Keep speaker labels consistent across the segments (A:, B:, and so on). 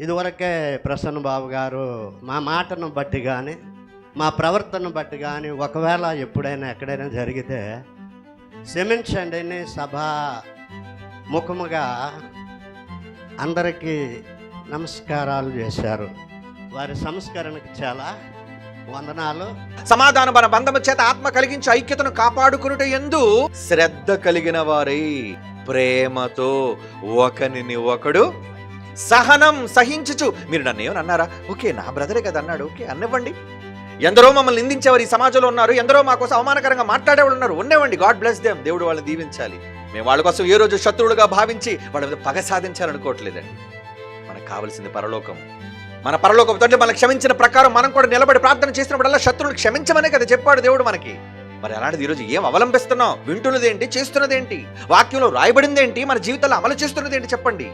A: ఇదివరకే ప్రసన్న బాబు గారు మా మాటను బట్టి కానీ మా ప్రవర్తన బట్టి కానీ ఒకవేళ ఎప్పుడైనా ఎక్కడైనా జరిగితే క్షమించండి సభ ముఖముగా అందరికీ నమస్కారాలు చేశారు. వారి సంస్కరణకు చాలా వందనాలు.
B: సమాధాన మన బంధము చేత ఆత్మ కలిగించి ఐక్యతను కాపాడుకునుట ఎందు శ్రద్ధ కలిగిన వారై ప్రేమతో ఒకరిని ఒకడు సహనం సహించుచు. మీరు నన్ను ఏమని అన్నారా? ఓకే నా బ్రదరే కదా అన్నాడు. ఓకే అన్నివ్వండి. ఎందరో మమ్మల్ని నిందించేవారు ఈ సమాజంలో ఉన్నారు. ఎందరో మా కోసం అవమానకరంగా మాట్లాడేవాళ్ళు ఉన్నారు. ఉండేవండి. గాడ్ బ్లెస్ దేమ్ దేవుడు వాళ్ళని దీవించాలి. మేము వాళ్ళ కోసం ఏ రోజు శత్రువులుగా భావించి వాళ్ళ మీద పగ సాధించాలనుకోవట్లేదండి. మనకు కావలసింది పరలోకం. మన పరలోకం తండ్రి మనకు క్షమించిన ప్రకారం మనం కూడా నిలబడి ప్రార్థన చేసినప్పుడల్లా శత్రువులు క్షమించమనే కదా చెప్పాడు దేవుడు మనకి. మరి అలాంటిది ఈరోజు ఏం అవలంబిస్తున్నాం వింటున్నదేంటి? చేస్తున్నదేంటి? వాక్యంలో రాయబడిందేంటి? మన జీవితంలో అమలు చేస్తున్నదేంటి చెప్పండి.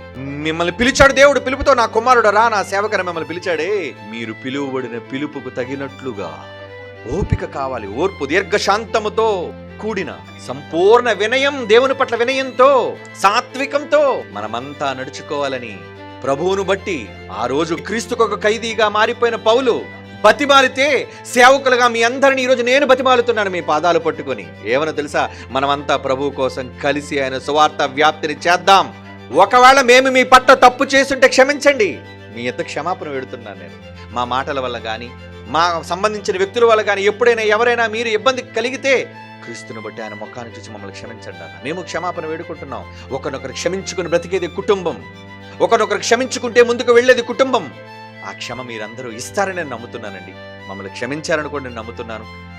B: మిమ్మల్ని పిలిచాడు దేవుడు పిలుపుతో నా కుమారుడు రా నా సేవకర మిమ్మల్ని పిలిచాడే. మీరు పిలువబడిన పిలుపుకు తగినట్లుగా ఓపిక కావాలి ఓర్పు దీర్ఘశాంతముతో కూడిన సంపూర్ణ వినయం దేవుని పట్ల వినయంతో సాత్వికంతో మనమంతా నడుచుకోవాలని ప్రభువును బట్టి ఆ రోజు క్రీస్తుకు ఒక ఖైదీగా మారిపోయిన పౌలు బతిమాలితే సేవకులుగా మీ అందరిని ఈరోజు నేను బతిమాలుతున్నాను మీ పాదాలు పట్టుకొని. ఏమన్నా తెలుసా? మనమంతా ప్రభువు కోసం కలిసి ఆయన సువార్త వ్యాప్తిని చేద్దాం. ఒకవేళ మేము మీ పట్ల తప్పు చేస్తుంటే క్షమించండి. మీ ఎంత క్షమాపణ పెడుతున్నాను నేను. మా మాటల వల్ల కానీ మా సంబంధించిన వ్యక్తుల వల్ల కానీ ఎప్పుడైనా ఎవరైనా మీరు ఇబ్బంది కలిగితే క్రీస్తుని బట్టి ఆయన ముఖాన్ని చూసి మమ్మల్ని క్షమించండి అన్న మేము క్షమాపణ వేడుకుంటున్నాం. ఒకరినొకరు క్షమించుకుని బ్రతికేది కుటుంబం. ఒకరినొకరు క్షమించుకుంటే ముందుకు వెళ్ళేది కుటుంబం. ఆ క్షమ మీరందరూ ఇస్తారని నేను నమ్ముతున్నానండి. మమ్మల్ని క్షమించారని కూడా నేను నమ్ముతున్నాను.